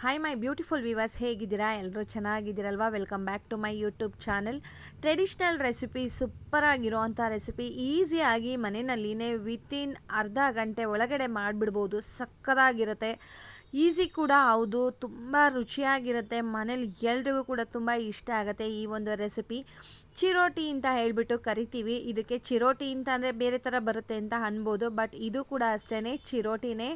Hi my beautiful viewers ಹೇಗಿದ್ದೀರಾ? ಎಲ್ಲರೂ ಚೆನ್ನಾಗಿದ್ದೀರಲ್ವಾ? Welcome back to my YouTube channel traditional recipe super ಆಗಿರೋವಂಥ recipe ಈಸಿಯಾಗಿ ಮನೆಯಲ್ಲಿನೇ within ಅರ್ಧ ಗಂಟೆ ಒಳಗಡೆ ಮಾಡಿಬಿಡ್ಬೋದು. ಸಕ್ಕದಾಗಿರುತ್ತೆ. ಈಸಿ ಕೂಡ ಹೌದು. ತುಂಬ ರುಚಿಯಾಗಿರುತ್ತೆ. ಮನೇಲಿ ಎಲ್ರಿಗೂ ಕೂಡ ತುಂಬ ಇಷ್ಟ ಆಗುತ್ತೆ ಈ ಒಂದು ರೆಸಿಪಿ ಚಿರೋಟಿ ಅಂತ ಹೇಳಿಬಿಟ್ಟು ಕರಿತೀವಿ. ಇದಕ್ಕೆ ಚಿರೋಟಿ ಅಂತ ಅಂದರೆ ಬೇರೆ ಥರ ಬರುತ್ತೆ ಅಂತ ಅನ್ಬೋದು. ಬಟ್ ಇದು ಕೂಡ ಅಷ್ಟೇ ಚಿರೋಟಿನೇ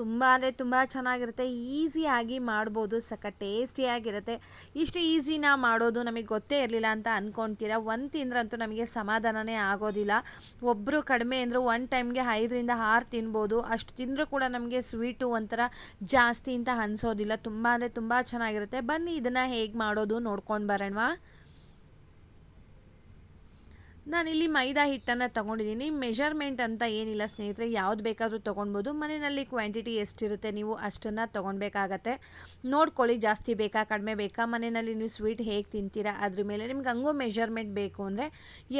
ತುಂಬ ಅಂದರೆ ತುಂಬ ಚೆನ್ನಾಗಿರುತ್ತೆ. ಈಸಿಯಾಗಿ ಮಾಡ್ಬೋದು ಸಕ್ಕ ಟೇಸ್ಟಿಯಾಗಿರುತ್ತೆ ಇಷ್ಟು ಈಸಿನ ಮಾಡೋದು ನಮಗೆ ಗೊತ್ತೇ ಇರಲಿಲ್ಲ ಅಂತ ಅಂದ್ಕೊತೀರಾ ಒಂದು ತಿಂದ್ರಂತೂ ನಮಗೆ ಸಮಾಧಾನನೇ ಆಗೋದಿಲ್ಲ. ಒಬ್ಬರು ಕಡಿಮೆ ಅಂದರೂ ಒನ್ ಟೈಮ್ಗೆ ಐದರಿಂದ ಆರು ತಿನ್ಬೋದು. ಅಷ್ಟು ತಿಂದರೂ ಕೂಡ ನಮಗೆ ಸ್ವೀಟು ಒಂಥರ ಜಾಸ್ತಿ ಅಂತ ಅನಿಸೋದಿಲ್ಲ. ತುಂಬ ಅಂದರೆ ತುಂಬ ಚೆನ್ನಾಗಿರುತ್ತೆ. ಬನ್ನಿ, ಇದನ್ನು ಹೇಗೆ ಮಾಡೋದು ನೋಡ್ಕೊಂಡು ಬರೋಣವಾ? ನಾನಿಲ್ಲಿ ಮೈದಾ ಹಿಟ್ಟನ್ನು ತೊಗೊಂಡಿದ್ದೀನಿ. ಮೆಷರ್ಮೆಂಟ್ ಅಂತ ಏನಿಲ್ಲ ಸ್ನೇಹಿತರೆ, ಯಾವ್ದು ಬೇಕಾದರೂ ತೊಗೊಳ್ಬೋದು ಮನೆಯಲ್ಲಿ ಕ್ವಾಂಟಿಟಿ ಎಷ್ಟಿರುತ್ತೆ ನೀವು ಅಷ್ಟನ್ನು ತೊಗೊಳ್ಬೇಕಾಗತ್ತೆ ನೋಡ್ಕೊಳ್ಳಿ, ಜಾಸ್ತಿ ಬೇಕಾ, ಕಡಿಮೆ ಬೇಕಾ? ಮನೆಯಲ್ಲಿ ನೀವು ಸ್ವೀಟ್ ಹೇಗೆ ತಿಂತೀರಾ? ಅದ್ರ ಮೇಲೆ ನಿಮ್ಗೆ ಹಂಗೂ ಮೆಷರ್ಮೆಂಟ್ ಬೇಕು ಅಂದರೆ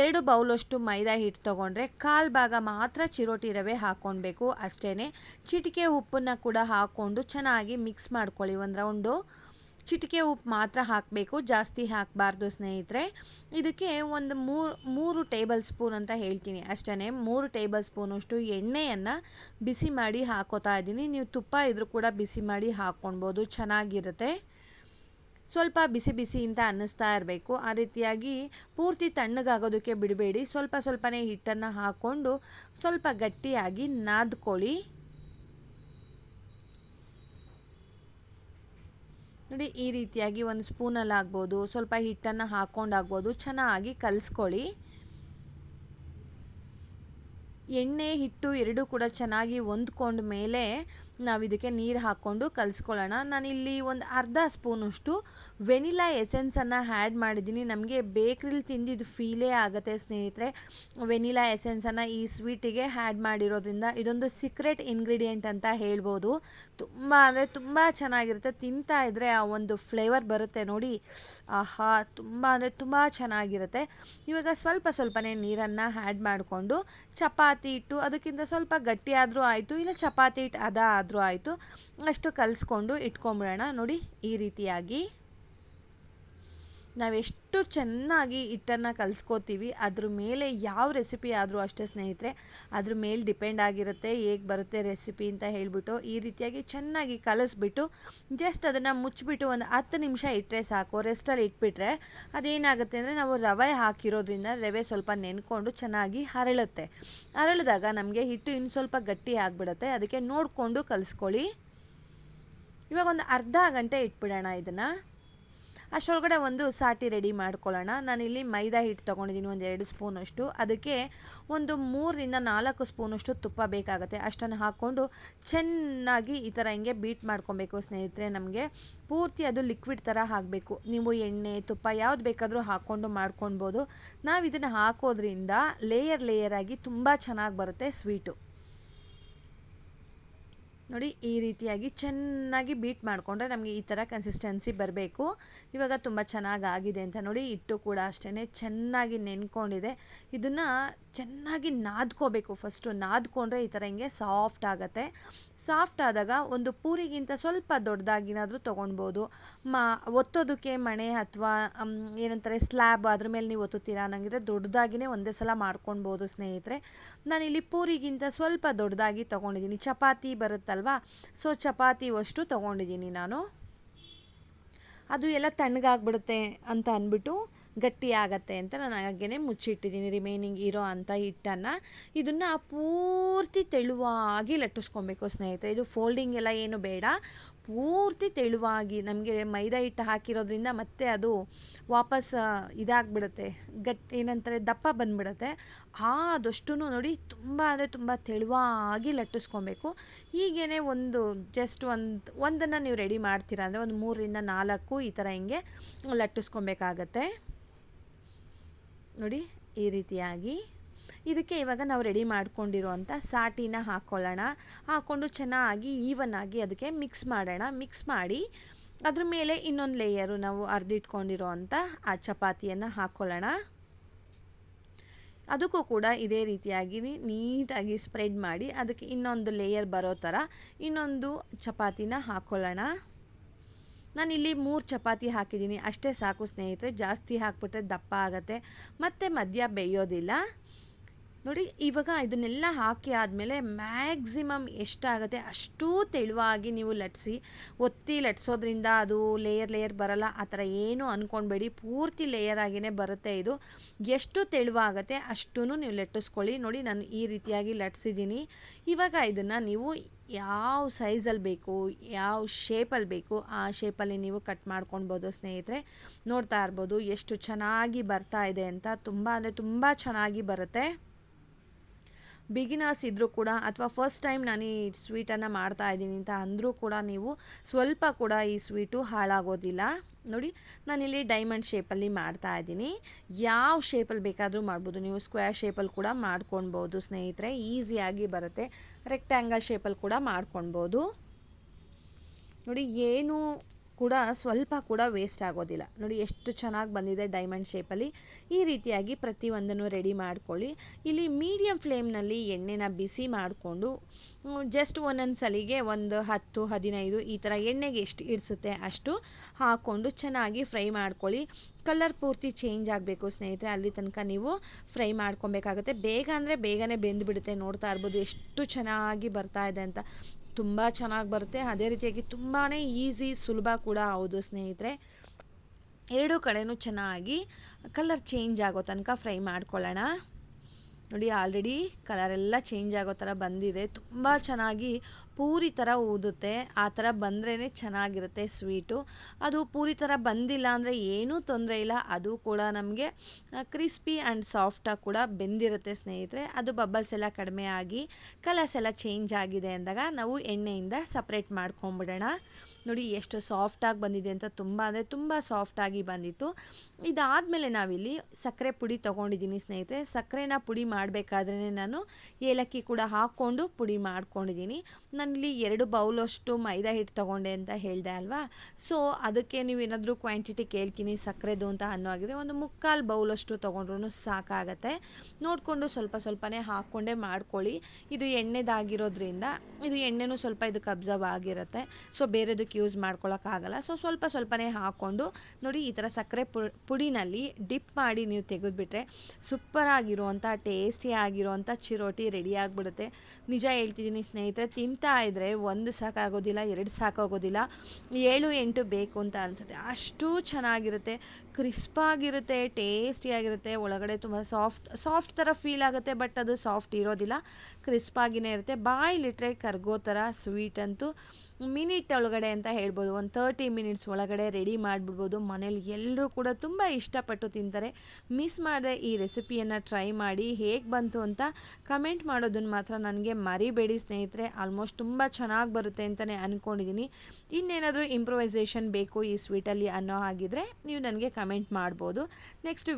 ಎರಡು ಬೌಲಷ್ಟು ಮೈದಾ ಹಿಟ್ಟು ತೊಗೊಂಡ್ರೆ ಕಾಲು ಭಾಗ ಮಾತ್ರ ಚಿರೋಟಿ ರವೆ ಹಾಕ್ಕೊಳ್ಬೇಕು ಅಷ್ಟೇ ಚಿಟಿಕೆ ಉಪ್ಪನ್ನು ಕೂಡ ಹಾಕ್ಕೊಂಡು ಚೆನ್ನಾಗಿ ಮಿಕ್ಸ್ ಮಾಡ್ಕೊಳ್ಳಿ ಒಂದು ರೌಂಡು ಚಿಟಿಕೆ ಉಪ್ಪು ಮಾತ್ರ ಹಾಕಬೇಕು, ಜಾಸ್ತಿ ಹಾಕಬಾರ್ದು ಸ್ನೇಹಿತರೆ. ಇದಕ್ಕೆ ಒಂದು ಮೂರು ಮೂರು ಟೇಬಲ್ ಸ್ಪೂನ್ ಅಂತ ಹೇಳ್ತೀನಿ ಅಷ್ಟೇ ಮೂರು ಟೇಬಲ್ ಸ್ಪೂನಷ್ಟು ಎಣ್ಣೆಯನ್ನು ಬಿಸಿ ಮಾಡಿ ಹಾಕೋತಾ ಇದ್ದೀನಿ. ನೀವು ತುಪ್ಪ ಇದ್ರೂ ಕೂಡ ಬಿಸಿ ಮಾಡಿ ಹಾಕ್ಕೊಳ್ಬೋದು, ಚೆನ್ನಾಗಿರುತ್ತೆ. ಸ್ವಲ್ಪ ಬಿಸಿ ಬಿಸಿ ಅಂತ ಅನ್ನಿಸ್ತಾ ಇರಬೇಕು. ಆ ರೀತಿಯಾಗಿ ಪೂರ್ತಿ ತಣ್ಣಗಾಗೋದಕ್ಕೆ ಬಿಡಬೇಡಿ. ಸ್ವಲ್ಪ ಸ್ವಲ್ಪನೇ ಹಿಟ್ಟನ್ನು ಹಾಕ್ಕೊಂಡು ಸ್ವಲ್ಪ ಗಟ್ಟಿಯಾಗಿ ನಾದ್ಕೊಳ್ಳಿ. ನೋಡಿ, ಈ ರೀತಿಯಾಗಿ ಒಂದು ಸ್ಪೂನಲ್ಲಿ ಆಗ್ಬೋದು ಸ್ವಲ್ಪ ಹಿಟ್ಟನ್ನು ಹಾಕ್ಕೊಂಡಾಗ್ಬೋದು, ಚೆನ್ನಾಗಿ ಕಲಿಸ್ಕೊಳ್ಳಿ. ಎಣ್ಣೆ, ಹಿಟ್ಟು ಎರಡೂ ಕೂಡ ಚೆನ್ನಾಗಿ ಹೊಂದ್ಕೊಂಡ ಮೇಲೆ ನಾವು ಇದಕ್ಕೆ ನೀರು ಹಾಕ್ಕೊಂಡು ಕಲಿಸ್ಕೊಳ್ಳೋಣ. ನಾನಿಲ್ಲಿ ಒಂದು ಅರ್ಧ ಸ್ಪೂನಷ್ಟು ವೆನಿಲಾ ಎಸೆನ್ಸನ್ನು ಆ್ಯಡ್ ಮಾಡಿದ್ದೀನಿ. ನಮಗೆ ಬೇಕ್ರಿಲಿ ತಿಂದಿದ್ದು ಫೀಲೇ ಆಗುತ್ತೆ ಸ್ನೇಹಿತರೆ. ವೆನಿಲಾ ಎಸೆನ್ಸನ್ನು ಈ ಸ್ವೀಟಿಗೆ ಆ್ಯಡ್ ಮಾಡಿರೋದ್ರಿಂದ ಇದೊಂದು ಸೀಕ್ರೆಟ್ ಇಂಗ್ರೀಡಿಯೆಂಟ್ ಅಂತ ಹೇಳ್ಬೋದು. ತುಂಬ ಅಂದರೆ ತುಂಬ ಚೆನ್ನಾಗಿರುತ್ತೆ. ತಿಂತಾ ಇದ್ದರೆ ಆ ಒಂದು ಫ್ಲೇವರ್ ಬರುತ್ತೆ ನೋಡಿ. ಆಹಾ, ತುಂಬ ಅಂದರೆ ತುಂಬ ಚೆನ್ನಾಗಿರುತ್ತೆ. ಇವಾಗ ಸ್ವಲ್ಪ ಸ್ವಲ್ಪನೇ ನೀರನ್ನು ಆ್ಯಡ್ ಮಾಡಿಕೊಂಡು ಚಪಾತಿ ಹಿಟ್ಟು ಅದಕ್ಕಿಂತ ಸ್ವಲ್ಪ ಗಟ್ಟಿಯಾದರೂ ಆಯಿತು, ಇಲ್ಲ ಚಪಾತಿ ಹಿಟ್ಟು ಅದ ಆದರೂ ಆಯಿತು. ಅಷ್ಟು ಕಲಿಸ್ಕೊಂಡು ಇಟ್ಕೊಂಬಿಡೋಣ. ನೋಡಿ ಈ ರೀತಿಯಾಗಿ. ನಾವೆಷ್ಟು ಚೆನ್ನಾಗಿ ಹಿಟ್ಟನ್ನು ಕಲಿಸ್ಕೋತೀವಿ, ಅದ್ರ ಮೇಲೆ ಯಾವ ರೆಸಿಪಿ ಆದರೂ ಅಷ್ಟೇ ಸ್ನೇಹಿತರೆ, ಅದ್ರ ಮೇಲೆ ಡಿಪೆಂಡ್ ಆಗಿರುತ್ತೆ, ಹೇಗೆ ಬರುತ್ತೆ ರೆಸಿಪಿ ಅಂತ ಹೇಳಿಬಿಟ್ಟು, ಈ ರೀತಿಯಾಗಿ ಚೆನ್ನಾಗಿ ಕಲಿಸ್ಬಿಟ್ಟು, ಜಸ್ಟ್ ಅದನ್ನು ಮುಚ್ಚಿಬಿಟ್ಟು ಒಂದು ಹತ್ತು ನಿಮಿಷ ಇಟ್ಟರೆ ಸಾಕು ರೆಸ್ಟಲ್ಲಿ ಇಟ್ಬಿಟ್ರೆ ಅದೇನಾಗುತ್ತೆ ಅಂದರೆ ನಾವು ರವೆ ಹಾಕಿರೋದ್ರಿಂದ ರವೆ ಸ್ವಲ್ಪ ನೆನ್ಕೊಂಡು ಚೆನ್ನಾಗಿ ಹರಳುತ್ತೆ. ಹರಳಿದಾಗ ನಮಗೆ ಹಿಟ್ಟು ಇನ್ನು ಸ್ವಲ್ಪ ಗಟ್ಟಿ ಆಗಿಬಿಡುತ್ತೆ, ಅದಕ್ಕೆ ನೋಡಿಕೊಂಡು ಕಲಿಸ್ಕೊಳ್ಳಿ. ಇವಾಗ ಒಂದು ಅರ್ಧ ಗಂಟೆ ಇಟ್ಬಿಡೋಣ ಇದನ್ನು. ಅಷ್ಟರೊಳಗಡೆ ಒಂದು ಸಾಟಿ ರೆಡಿ ಮಾಡ್ಕೊಳ್ಳೋಣ. ನಾನಿಲ್ಲಿ ಮೈದಾ ಹಿಟ್ಟು ತೊಗೊಂಡಿದ್ದೀನಿ, ಒಂದು ಎರಡು ಸ್ಪೂನಷ್ಟು. ಅದಕ್ಕೆ ಒಂದು ಮೂರರಿಂದ ನಾಲ್ಕು ಸ್ಪೂನಷ್ಟು ತುಪ್ಪ ಬೇಕಾಗುತ್ತೆ. ಅಷ್ಟನ್ನು ಹಾಕ್ಕೊಂಡು ಚೆನ್ನಾಗಿ ಈ ಥರ ಹಿಂಗೆ ಬೀಟ್ ಮಾಡ್ಕೊಬೇಕು ಸ್ನೇಹಿತರೆ ನಮಗೆ. ಪೂರ್ತಿ ಅದು ಲಿಕ್ವಿಡ್ ಥರ ಹಾಕಬೇಕು ನೀವು ಎಣ್ಣೆ, ತುಪ್ಪ ಯಾವ್ದು ಬೇಕಾದರೂ ಹಾಕ್ಕೊಂಡು ಮಾಡ್ಕೊಳ್ಬೋದು ನಾವು ಇದನ್ನು ಹಾಕೋದ್ರಿಂದ ಲೇಯರ್ ಲೇಯರ್ ಆಗಿ ತುಂಬ ಚೆನ್ನಾಗಿ ಬರುತ್ತೆ ಸ್ವೀಟು. ನೋಡಿ ಈ ರೀತಿಯಾಗಿ ಚೆನ್ನಾಗಿ ಬೀಟ್ ಮಾಡಿಕೊಂಡ್ರೆ ನಮಗೆ ಈ ಥರ ಕನ್ಸಿಸ್ಟೆನ್ಸಿ ಬರಬೇಕು. ಇವಾಗ ತುಂಬ ಚೆನ್ನಾಗಿ ಆಗಿದೆ ಅಂತ ನೋಡಿ ಹಿಟ್ಟು ಕೂಡ ಅಷ್ಟೇ ಚೆನ್ನಾಗಿ ನೆನ್ಕೊಂಡಿದೆ. ಇದನ್ನು ಚೆನ್ನಾಗಿ ನಾದ್ಕೋಬೇಕು ಫಸ್ಟು ನಾದ್ಕೊಂಡ್ರೆ ಈ ಥರ ಹಿಂಗೆ ಸಾಫ್ಟ್ ಆಗುತ್ತೆ. ಸಾಫ್ಟ್ ಆದಾಗ ಒಂದು ಪೂರಿಗಿಂತ ಸ್ವಲ್ಪ ದೊಡ್ಡದಾಗಿನಾದರೂ ತೊಗೊಳ್ಬೋದು ಮಾ, ಒತ್ತೋದಕ್ಕೆ ಮಣೆ ಅಥವಾ ಏನಂತಾರೆ ಸ್ಲ್ಯಾಬ್ ಅದ್ರ ಮೇಲೆ ನೀವು ಒತ್ತುತ್ತೀರಾ ಅನ್ನಂಗಿದ್ರೆ ದೊಡ್ಡದಾಗಿನೇ ಒಂದೇ ಸಲ ಮಾಡ್ಕೊಳ್ಬೋದು ಸ್ನೇಹಿತರೆ. ನಾನಿಲ್ಲಿ ಪೂರಿಗಿಂತ ಸ್ವಲ್ಪ ದೊಡ್ಡದಾಗಿ ತೊಗೊಂಡಿದ್ದೀನಿ. ಚಪಾತಿ ಬರುತ್ತಲ್ವಾ? ಸೊ ಚಪಾತಿ ಅಷ್ಟು ತೊಗೊಂಡಿದ್ದೀನಿ ನಾನು. ಅದು ಎಲ್ಲ ತಣ್ಣಗಾಗ್ಬಿಡುತ್ತೆ ಅಂತ ಅಂದ್ಬಿಟ್ಟು ಗಟ್ಟಿ ಆಗತ್ತೆ ಅಂತ ನಾನು ಹಾಗೇ ಮುಚ್ಚಿಟ್ಟಿದ್ದೀನಿ ರಿಮೈನಿಂಗ್ ಇರೋ ಅಂಥ ಹಿಟ್ಟನ್ನು. ಇದನ್ನು ಪೂರ್ತಿ ತೆಳುವಾಗಿ ಲಟ್ಟಿಸ್ಕೊಬೇಕು ಸ್ನೇಹಿತರೆ. ಇದು ಫೋಲ್ಡಿಂಗ್ ಎಲ್ಲ ಏನು ಬೇಡ. ಪೂರ್ತಿ ತೆಳುವಾಗಿ ನಮಗೆ ಮೈದಾ ಹಿಟ್ಟು ಹಾಕಿರೋದ್ರಿಂದ ಮತ್ತೆ ಅದು ವಾಪಸ್ ಇದಾಗ್ಬಿಡುತ್ತೆ. ಗಟ್ಟಿ ಏನಂತಾರೆ, ದಪ್ಪ ಬಂದ್ಬಿಡುತ್ತೆ. ಆದಷ್ಟು ನೋಡಿ ತುಂಬ ಅಂದರೆ ತುಂಬ ತೆಳುವಾಗಿ ಲಟ್ಟಿಸ್ಕೊಬೇಕು. ಹೀಗೇ ಒಂದು ಜಸ್ಟ್ ಒಂದು, ಒಂದನ್ನು ನೀವು ರೆಡಿ ಮಾಡ್ತೀರಾ ಅಂದರೆ ಒಂದು ಮೂರರಿಂದ ನಾಲ್ಕು ಈ ಥರ ಹಿಂಗೆ ಲಟ್ಟಿಸ್ಕೊಬೇಕಾಗತ್ತೆ. ನೋಡಿ, ಈ ರೀತಿಯಾಗಿ. ಇದಕ್ಕೆ ಇವಾಗ ನಾವು ರೆಡಿ ಮಾಡ್ಕೊಂಡಿರುವಂಥ ಸಾಟಿನ ಹಾಕ್ಕೊಳ್ಳೋಣ ಹಾಕ್ಕೊಂಡು ಚೆನ್ನಾಗಿ ಈವನ್ ಆಗಿ ಅದಕ್ಕೆ ಮಿಕ್ಸ್ ಮಾಡೋಣ. ಮಿಕ್ಸ್ ಮಾಡಿ ಅದ್ರ ಮೇಲೆ ಇನ್ನೊಂದು ಲೇಯರು ನಾವು ಅರ್ದಿಟ್ಕೊಂಡಿರೋ ಅಂಥ ಆ ಚಪಾತಿಯನ್ನು ಹಾಕ್ಕೊಳ್ಳೋಣ ಅದಕ್ಕೂ ಕೂಡ ಇದೇ ರೀತಿಯಾಗಿ ನೀಟಾಗಿ ಸ್ಪ್ರೆಡ್ ಮಾಡಿ ಅದಕ್ಕೆ ಇನ್ನೊಂದು ಲೇಯರ್ ಬರೋ ಥರ ಇನ್ನೊಂದು ಚಪಾತಿನ ಹಾಕ್ಕೊಳ್ಳೋಣ ನಾನಿಲ್ಲಿ ಮೂರು ಚಪಾತಿ ಹಾಕಿದ್ದೀನಿ. ಅಷ್ಟೇ ಸಾಕು ಸ್ನೇಹಿತರೆ. ಜಾಸ್ತಿ ಹಾಕ್ಬಿಟ್ರೆ ದಪ್ಪ ಆಗುತ್ತೆ. ಮತ್ತು ಮಧ್ಯ ಬೇಯೋದಿಲ್ಲ. ನೋಡಿ, ಇವಾಗ ಇದನ್ನೆಲ್ಲ ಹಾಕಿ ಆದಮೇಲೆ ಮ್ಯಾಕ್ಸಿಮಮ್ ಎಷ್ಟಾಗುತ್ತೆ ಅಷ್ಟೂ ತೆಳುವಾಗಿ ನೀವು ಲಟ್ಸಿ, ಒತ್ತಿ ಲಟ್ಸೋದ್ರಿಂದ ಅದು ಲೇಯರ್ ಲೇಯರ್ ಬರಲ್ಲ, ಆ ಥರ ಏನು ಅಂದ್ಕೊಳ್ಬೇಡಿ ಪೂರ್ತಿ ಲೇಯರ್ ಆಗಿಯೇ ಬರುತ್ತೆ ಇದು. ಎಷ್ಟು ತೆಳುವಾಗುತ್ತೆ ಅಷ್ಟೂ ನೀವು ಲಟ್ಟಿಸ್ಕೊಳ್ಳಿ. ನೋಡಿ, ನಾನು ಈ ರೀತಿಯಾಗಿ ಲಟ್ಸಿದ್ದೀನಿ. ಇವಾಗ ಇದನ್ನು ನೀವು ಯಾವ ಸೈಜಲ್ಲಿ ಬೇಕು, ಯಾವ ಶೇಪಲ್ಲಿ ಬೇಕು, ಆ ಶೇಪಲ್ಲಿ ನೀವು ಕಟ್ ಮಾಡ್ಕೊಳ್ಬೋದು ಸ್ನೇಹಿತರೆ. ನೋಡ್ತಾ ಇರ್ಬೋದು ಎಷ್ಟು ಚೆನ್ನಾಗಿ ಬರ್ತಾ ಇದೆ ಅಂತ. ತುಂಬ ಅಂದರೆ ತುಂಬ ಚೆನ್ನಾಗಿ ಬರುತ್ತೆ. ಬಿಗಿನರ್ಸ್ ಇದ್ದರೂ ಕೂಡ ಅಥವಾ ಫಸ್ಟ್ ಟೈಮ್ ನಾನು ಈ ಸ್ವೀಟನ್ನು ಮಾಡ್ತಾ ಇದ್ದೀನಿ ಅಂತ ಅಂದರೂ ಕೂಡ ನೀವು ಸ್ವಲ್ಪ ಕೂಡ ಈ ಸ್ವೀಟು ಹಾಳಾಗೋದಿಲ್ಲ. ನೋಡಿ, ನಾನಿಲ್ಲಿ ಡೈಮಂಡ್ ಶೇಪಲ್ಲಿ ಮಾಡ್ತಾ ಇದ್ದೀನಿ. ಯಾವ ಶೇಪಲ್ಲಿ ಬೇಕಾದರೂ ಮಾಡ್ಬೋದು. ನೀವು ಸ್ಕ್ವೇರ್ ಶೇಪಲ್ಲಿ ಕೂಡ ಮಾಡ್ಕೊಳ್ಬೋದು ಸ್ನೇಹಿತರೆ. ಈಸಿಯಾಗಿ ಬರುತ್ತೆ. ರೆಕ್ಟ್ಯಾಂಗಲ್ ಶೇಪಲ್ಲಿ ಕೂಡ ಮಾಡ್ಕೊಳ್ಬೋದು ನೋಡಿ, ಏನು ಕೂಡ ಸ್ವಲ್ಪ ಕೂಡ ವೇಸ್ಟ್ ಆಗೋದಿಲ್ಲ. ನೋಡಿ ಎಷ್ಟು ಚೆನ್ನಾಗಿ ಬಂದಿದೆ ಡೈಮಂಡ್ ಶೇಪಲ್ಲಿ ಈ ರೀತಿಯಾಗಿ ಪ್ರತಿಯೊಂದನ್ನು ರೆಡಿ ಮಾಡ್ಕೊಳ್ಳಿ. ಇಲ್ಲಿ ಮೀಡಿಯಮ್ ಫ್ಲೇಮ್ನಲ್ಲಿ ಎಣ್ಣೆನ ಬಿಸಿ ಮಾಡಿಕೊಂಡು ಜಸ್ಟ್ ಒಂದೊಂದು ಸಲಿಗೆ ಒಂದು ಹತ್ತು, ಹದಿನೈದು ಈ ಥರ ಎಣ್ಣೆಗೆ ಎಷ್ಟು ಇಡಿಸುತ್ತೆ ಅಷ್ಟು ಹಾಕ್ಕೊಂಡು ಚೆನ್ನಾಗಿ ಫ್ರೈ ಮಾಡ್ಕೊಳ್ಳಿ. ಕಲರ್ ಪೂರ್ತಿ ಚೇಂಜ್ ಆಗಬೇಕು ಸ್ನೇಹಿತರೆ, ಅಲ್ಲಿ ತನಕ ನೀವು ಫ್ರೈ ಮಾಡ್ಕೊಬೇಕಾಗುತ್ತೆ. ಬೇಗ ಅಂದರೆ ಬೇಗನೆ ಬೆಂದುಬಿಡುತ್ತೆ, ನೋಡ್ತಾ ಇರ್ಬೋದು ಎಷ್ಟು ಚೆನ್ನಾಗಿ ಬರ್ತಾ ಇದೆ ಅಂತ. ತುಂಬ ಚೆನ್ನಾಗಿ ಬರುತ್ತೆ. ಅದೇ ರೀತಿಯಾಗಿ ತುಂಬಾ ಈಸಿ, ಸುಲಭ ಕೂಡ ಹೌದು ಸ್ನೇಹಿತರೆ. ಎರಡೂ ಕಡೆಯೂ ಚೆನ್ನಾಗಿ ಕಲರ್ ಚೇಂಜ್ ಆಗೋ ತನಕ ಫ್ರೈ ಮಾಡ್ಕೊಳ್ಳೋಣ. ನೋಡಿ, ಆಲ್ರೆಡಿ ಕಲರೆಲ್ಲ ಚೇಂಜ್ ಆಗೋ ಥರ ಬಂದಿದೆ. ತುಂಬ ಚೆನ್ನಾಗಿ ಪೂರಿ ಥರ ಊದುತ್ತೆ, ಆ ಥರ ಬಂದ್ರೇ ಚೆನ್ನಾಗಿರುತ್ತೆ ಸ್ವೀಟು. ಅದು ಪೂರಿ ಥರ ಬಂದಿಲ್ಲ ಅಂದರೆ ಏನೂ ತೊಂದರೆ ಇಲ್ಲ. ಅದು ಕೂಡ ನಮಗೆ ಕ್ರಿಸ್ಪಿ ಆ್ಯಂಡ್ ಸಾಫ್ಟಾಗಿ ಕೂಡ ಬೆಂದಿರುತ್ತೆ ಸ್ನೇಹಿತರೆ. ಅದು ಬಬ್ಬಲ್ಸ್ ಎಲ್ಲ ಕಡಿಮೆ ಆಗಿ, ಕಲರ್ಸ್ ಎಲ್ಲ ಚೇಂಜ್ ಆಗಿದೆ ಅಂದಾಗ ನಾವು ಎಣ್ಣೆಯಿಂದ ಸಪ್ರೇಟ್ ಮಾಡ್ಕೊಂಬಿಡೋಣ. ನೋಡಿ ಎಷ್ಟು ಸಾಫ್ಟಾಗಿ ಬಂದಿದೆ ಅಂತ ತುಂಬ, ಅಂದರೆ ತುಂಬ ಸಾಫ್ಟಾಗಿ ಬಂದಿತ್ತು. ಇದಾದಮೇಲೆ ನಾವಿಲ್ಲಿ ಸಕ್ಕರೆ ಪುಡಿ ತೊಗೊಂಡಿದ್ದೀನಿ ಸ್ನೇಹಿತರೆ. ಸಕ್ಕರೆನ ಪುಡಿ ಮಾಡಬೇಕಾದ್ರೆ ನಾನು ಏಲಕ್ಕಿ ಕೂಡ ಹಾಕ್ಕೊಂಡು ಪುಡಿ ಮಾಡ್ಕೊಂಡಿದ್ದೀನಿ. ನಾನಿಲ್ಲಿ ಎರಡು ಬೌಲಷ್ಟು ಮೈದಾ ಹಿಟ್ಟು ತೊಗೊಂಡೆ ಅಂತ ಹೇಳಿದೆ ಅಲ್ವಾ? ಸೊ ಅದಕ್ಕೆ ನೀವು ಏನಾದರೂ ಕ್ವಾಂಟಿಟಿ ಕೇಳ್ತೀನಿ, ಸಕ್ಕರೆದು ಅಂತ ಅನ್ನೋ ಆಗಿದ್ರೆ ಒಂದು ಮುಕ್ಕಾಲು ಬೌಲಷ್ಟು ತೊಗೊಂಡ್ರೂ ಸಾಕಾಗತ್ತೆ. ನೋಡಿಕೊಂಡು ಸ್ವಲ್ಪ ಸ್ವಲ್ಪನೇ ಹಾಕ್ಕೊಂಡೇ ಮಾಡ್ಕೊಳ್ಳಿ. ಇದು ಎಣ್ಣೆದಾಗಿರೋದ್ರಿಂದ, ಇದು ಎಣ್ಣೆನೂ ಸ್ವಲ್ಪ ಇದಕ್ಕೆ ಅಬ್ಸರ್ವ್ ಆಗಿರುತ್ತೆ. ಸೊ ಬೇರೆದಕ್ಕೆ ಯೂಸ್ ಮಾಡ್ಕೊಳ್ಳೋಕ್ಕಾಗಲ್ಲ ಸೊ ಸ್ವಲ್ಪ ಸ್ವಲ್ಪನೇ ಹಾಕ್ಕೊಂಡು, ನೋಡಿ ಈ ಥರ ಸಕ್ಕರೆ ಪುಡಿನಲ್ಲಿ ಡಿಪ್ ಮಾಡಿ ನೀವು ತೆಗೆದುಬಿಟ್ರೆ ಸೂಪರಾಗಿರುವಂಥ ಟೇಸ್ಟಿ ಆಗಿರುವಂಥ ಚಿರೋಟಿ ರೆಡಿ ಆಗಿಬಿಡುತ್ತೆ. ನಿಜ ಹೇಳ್ತಿದ್ದೀನಿ ಸ್ನೇಹಿತರೆ, ತಿಂತಾ ಇದ್ದರೆ ಒಂದು ಸಾಕಾಗೋದಿಲ್ಲ ಎರಡು ಸಾಕಾಗೋದಿಲ್ಲ ಏಳು ಎಂಟು ಬೇಕು ಅಂತ ಅನಿಸುತ್ತೆ. ಅಷ್ಟು ಚೆನ್ನಾಗಿರುತ್ತೆ ಕ್ರಿಸ್ಪಾಗಿರುತ್ತೆ ಟೇಸ್ಟಿಯಾಗಿರುತ್ತೆ ಒಳಗಡೆ ತುಂಬ ಸಾಫ್ಟ್ ಸಾಫ್ಟ್ ಥರ ಫೀಲ್ ಆಗುತ್ತೆ, ಬಟ್ ಅದು ಸಾಫ್ಟ್ ಇರೋದಿಲ್ಲ. ಕ್ರಿಸ್ಪಾಗಿನೇ ಇರುತ್ತೆ. ಬಾಯಿಲಿಟ್ರೆ ಕರ್ಗೋ ಥರ ಸ್ವೀಟ್ ಅಂತೂ ಮಿನಿಟ್ ಒಳಗಡೆ ಅಂತ ಹೇಳ್ಬೋದು, ಒಂದು ತರ್ಟಿ ಮಿನಿಟ್ಸ್ ಒಳಗಡೆ ರೆಡಿ ಮಾಡಿಬಿಡ್ಬೋದು. ಮನೇಲಿ ಎಲ್ಲರೂ ಕೂಡ ತುಂಬ ಇಷ್ಟಪಟ್ಟು ತಿಂತಾರೆ. ಮಿಸ್ ಮಾಡದೆ ಈ ರೆಸಿಪಿಯನ್ನು ಟ್ರೈ ಮಾಡಿ ಹೇಗೆ ಬಂತು ಅಂತ ಕಮೆಂಟ್ ಮಾಡೋದನ್ನು ಮಾತ್ರ ನನಗೆ ಮರಿಬೇಡಿ ಸ್ನೇಹಿತರೆ. ಆಲ್ಮೋಸ್ಟ್ ತುಂಬ ಚೆನ್ನಾಗಿ ಬರುತ್ತೆ ಅಂತಲೇ ಅಂದ್ಕೊಂಡಿದ್ದೀನಿ ಇನ್ನೇನಾದರೂ ಇಂಪ್ರೊವೈಸೇಷನ್ ಬೇಕು ಈ ಸ್ವೀಟಲ್ಲಿ ಅನ್ನೋ ಹಾಗಿದ್ರೆ ನೀವು ನನಗೆ ಕಮೆಂಟ್ ಮಾಡ್ಬೋದು. ನೆಕ್ಸ್ಟ್